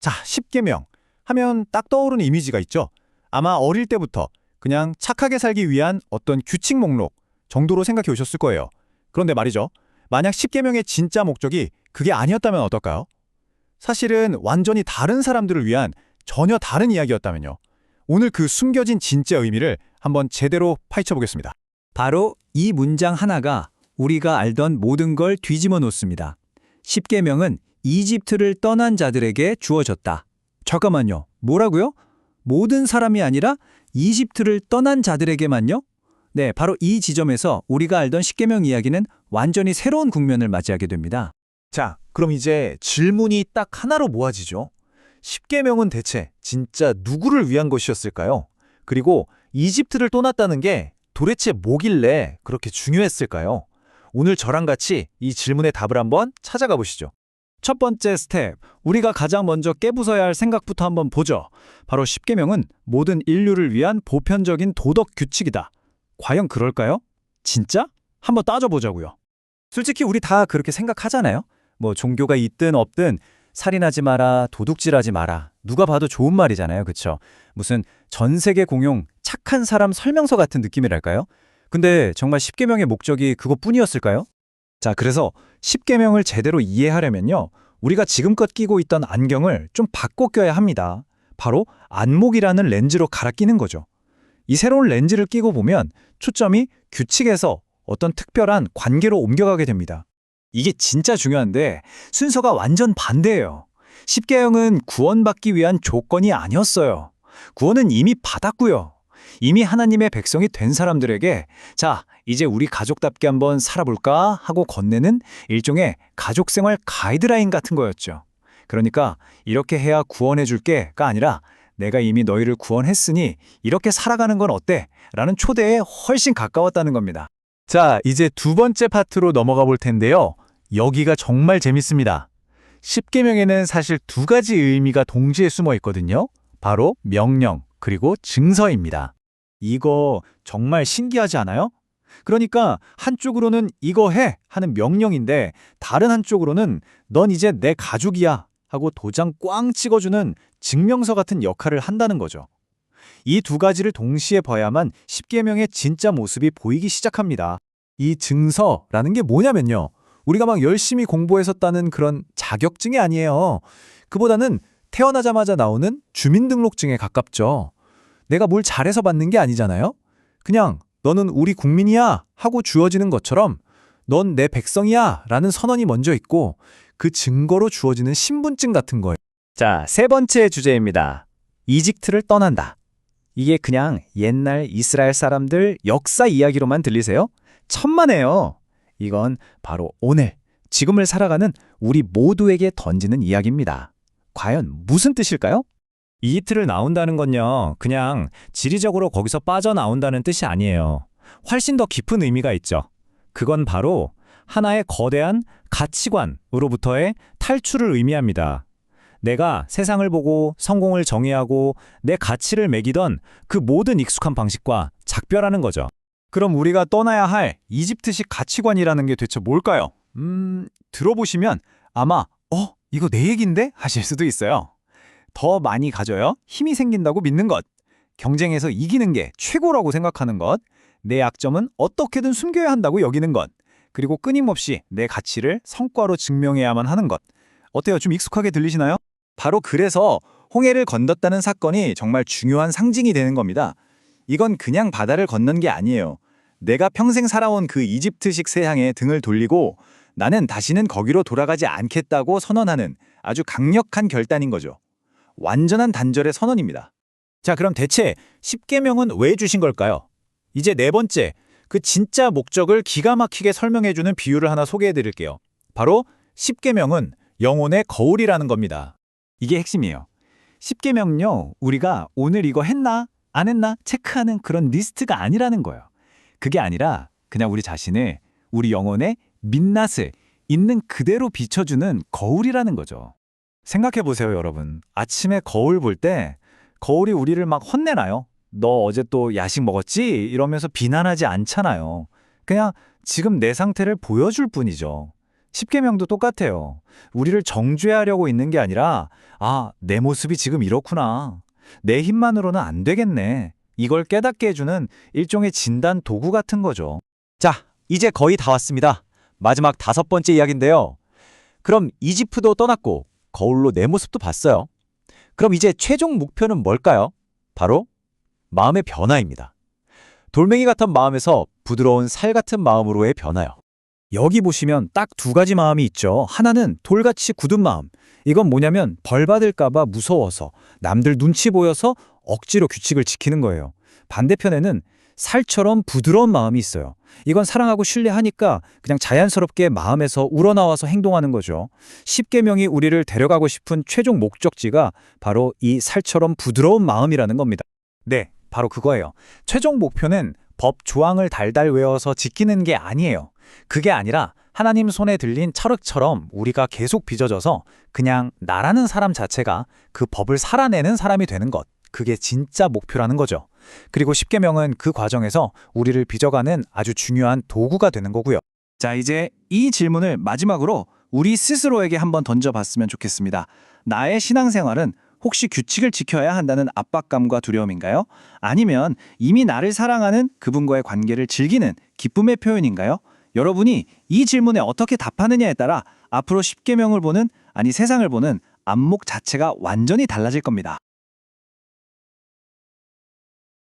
자, 10계명 하면 딱 떠오르는 이미지가 있죠. 아마 어릴 때부터 그냥 착하게 살기 위한 어떤 규칙 목록 정도로 생각해 오셨을 거예요. 그런데 말이죠. 만약 10계명의 진짜 목적이 그게 아니었다면 어떨까요? 사실은 완전히 다른 사람들을 위한 전혀 다른 이야기였다면요. 오늘 그 숨겨진 진짜 의미를 한번 제대로 파헤쳐 보겠습니다. 바로 이 문장 하나가 우리가 알던 모든 걸 뒤집어 놓습니다. 십계명은 이집트를 떠난 자들에게 주어졌다. 잠깐만요. 뭐라고요? 모든 사람이 아니라 이집트를 떠난 자들에게만요? 네, 바로 이 지점에서 우리가 알던 십계명 이야기는 완전히 새로운 국면을 맞이하게 됩니다. 자, 그럼 이제 질문이 딱 하나로 모아지죠. 10계명은 대체 진짜 누구를 위한 것이었을까요? 그리고 이집트를 떠났다는 게 도대체 뭐길래 그렇게 중요했을까요? 오늘 저랑 같이 이 질문의 답을 한번 찾아가 보시죠. 첫 번째 스텝, 우리가 가장 먼저 깨부숴야 할 생각부터 한번 보죠. 바로 십계명은 모든 인류를 위한 보편적인 도덕 규칙이다. 과연 그럴까요? 진짜? 한번 따져보자고요. 솔직히 우리 다 그렇게 생각하잖아요. 뭐 종교가 있든 없든 살인하지 마라, 도둑질하지 마라. 누가 봐도 좋은 말이잖아요. 그쵸? 무슨 전 세계 공용 착한 사람 설명서 같은 느낌이랄까요? 근데 정말 십계명의 목적이 그것뿐이었을까요? 자, 그래서 십계명을 제대로 이해하려면요. 우리가 지금껏 끼고 있던 안경을 좀 바꿔 껴야 합니다. 바로 안목이라는 렌즈로 갈아 끼는 거죠. 이 새로운 렌즈를 끼고 보면 초점이 규칙에서 어떤 특별한 관계로 옮겨가게 됩니다. 이게 진짜 중요한데 순서가 완전 반대예요. 십계명은 구원받기 위한 조건이 아니었어요. 구원은 이미 받았고요. 이미 하나님의 백성이 된 사람들에게 자, 이제 우리 가족답게 한번 살아볼까 하고 건네는 일종의 가족 생활 가이드라인 같은 거였죠. 그러니까 이렇게 해야 구원해 줄게가 아니라 내가 이미 너희를 구원했으니 이렇게 살아가는 건 어때? 라는 초대에 훨씬 가까웠다는 겁니다. 자, 이제 두 번째 파트로 넘어가 볼 텐데요. 여기가 정말 재밌습니다. 10계명에는 사실 두 가지 의미가 동시에 숨어 있거든요. 바로 명령 그리고 증서입니다. 이거 정말 신기하지 않아요? 그러니까 한쪽으로는 이거 해 하는 명령인데 다른 한쪽으로는 넌 이제 내 가족이야 하고 도장 꽝 찍어주는 증명서 같은 역할을 한다는 거죠. 이 두 가지를 동시에 봐야만 십계명의 진짜 모습이 보이기 시작합니다. 이 증서라는 게 뭐냐면요. 우리가 막 열심히 공부해서 따는 그런 자격증이 아니에요. 그보다는 태어나자마자 나오는 주민등록증에 가깝죠. 내가 뭘 잘해서 받는 게 아니잖아요. 그냥 너는 우리 국민이야 하고 주어지는 것처럼 넌 내 백성이야 라는 선언이 먼저 있고 그 증거로 주어지는 신분증 같은 거예요. 자, 세 번째 주제입니다. 이집트를 떠난다. 이게 그냥 옛날 이스라엘 사람들 역사 이야기로만 들리세요? 천만에요. 이건 바로 오늘, 지금을 살아가는 우리 모두에게 던지는 이야기입니다. 과연 무슨 뜻일까요? 이집트를 나온다는 건요, 그냥 지리적으로 거기서 빠져나온다는 뜻이 아니에요. 훨씬 더 깊은 의미가 있죠. 그건 바로 하나의 거대한 가치관으로부터의 탈출을 의미합니다. 내가 세상을 보고 성공을 정의하고 내 가치를 매기던 그 모든 익숙한 방식과 작별하는 거죠. 그럼 우리가 떠나야 할 이집트식 가치관이라는 게 대체 뭘까요? 음, 들어보시면 아마 어, 이거 내 얘긴데? 하실 수도 있어요. 더 많이 가져요. 힘이 생긴다고 믿는 것. 경쟁에서 이기는 게 최고라고 생각하는 것. 내 약점은 어떻게든 숨겨야 한다고 여기는 것. 그리고 끊임없이 내 가치를 성과로 증명해야만 하는 것. 어때요? 좀 익숙하게 들리시나요? 바로 그래서 홍해를 건넜다는 사건이 정말 중요한 상징이 되는 겁니다. 이건 그냥 바다를 건넌 게 아니에요. 내가 평생 살아온 그 이집트식 세상에 등을 돌리고 나는 다시는 거기로 돌아가지 않겠다고 선언하는 아주 강력한 결단인 거죠. 완전한 단절의 선언입니다. 자, 그럼 대체 10계명은 왜 주신 걸까요? 이제 네 번째, 그 진짜 목적을 기가 막히게 설명해주는 비유를 하나 소개해 드릴게요. 바로 10계명은 영혼의 거울이라는 겁니다. 이게 핵심이에요. 10계명은요, 우리가 오늘 이거 했나? 안 했나? 체크하는 그런 리스트가 아니라는 거예요. 그게 아니라 그냥 우리 자신을, 우리 영혼의 민낯을 있는 그대로 비춰주는 거울이라는 거죠. 생각해 보세요, 여러분. 아침에 거울 볼 때 거울이 우리를 막 혼내나요? 너 어제 또 야식 먹었지? 이러면서 비난하지 않잖아요. 그냥 지금 내 상태를 보여줄 뿐이죠. 십계명도 똑같아요. 우리를 정죄하려고 있는 게 아니라 아, 내 모습이 지금 이렇구나. 내 힘만으로는 안 되겠네. 이걸 깨닫게 해주는 일종의 진단 도구 같은 거죠. 자, 이제 거의 다 왔습니다. 마지막 다섯 번째 이야기인데요. 그럼 이집트도 떠났고 거울로 내 모습도 봤어요. 그럼 이제 최종 목표는 뭘까요? 바로 마음의 변화입니다. 돌멩이 같은 마음에서 부드러운 살 같은 마음으로의 변화요. 여기 보시면 딱 두 가지 마음이 있죠. 하나는 돌같이 굳은 마음. 이건 뭐냐면 벌 받을까봐 무서워서 남들 눈치 보여서 억지로 규칙을 지키는 거예요. 반대편에는 살처럼 부드러운 마음이 있어요. 이건 사랑하고 신뢰하니까 그냥 자연스럽게 마음에서 우러나와서 행동하는 거죠. 십계명이 우리를 데려가고 싶은 최종 목적지가 바로 이 살처럼 부드러운 마음이라는 겁니다. 네, 바로 그거예요. 최종 목표는 법 조항을 달달 외워서 지키는 게 아니에요. 그게 아니라 하나님 손에 들린 찰흙처럼 우리가 계속 빚어져서 그냥 나라는 사람 자체가 그 법을 살아내는 사람이 되는 것. 그게 진짜 목표라는 거죠. 그리고 십계명은 그 과정에서 우리를 빚어가는 아주 중요한 도구가 되는 거고요. 자, 이제 이 질문을 마지막으로 우리 스스로에게 한번 던져봤으면 좋겠습니다. 나의 신앙생활은 혹시 규칙을 지켜야 한다는 압박감과 두려움인가요? 아니면 이미 나를 사랑하는 그분과의 관계를 즐기는 기쁨의 표현인가요? 여러분이 이 질문에 어떻게 답하느냐에 따라 앞으로 십계명을 보는 아니 세상을 보는 안목 자체가 완전히 달라질 겁니다.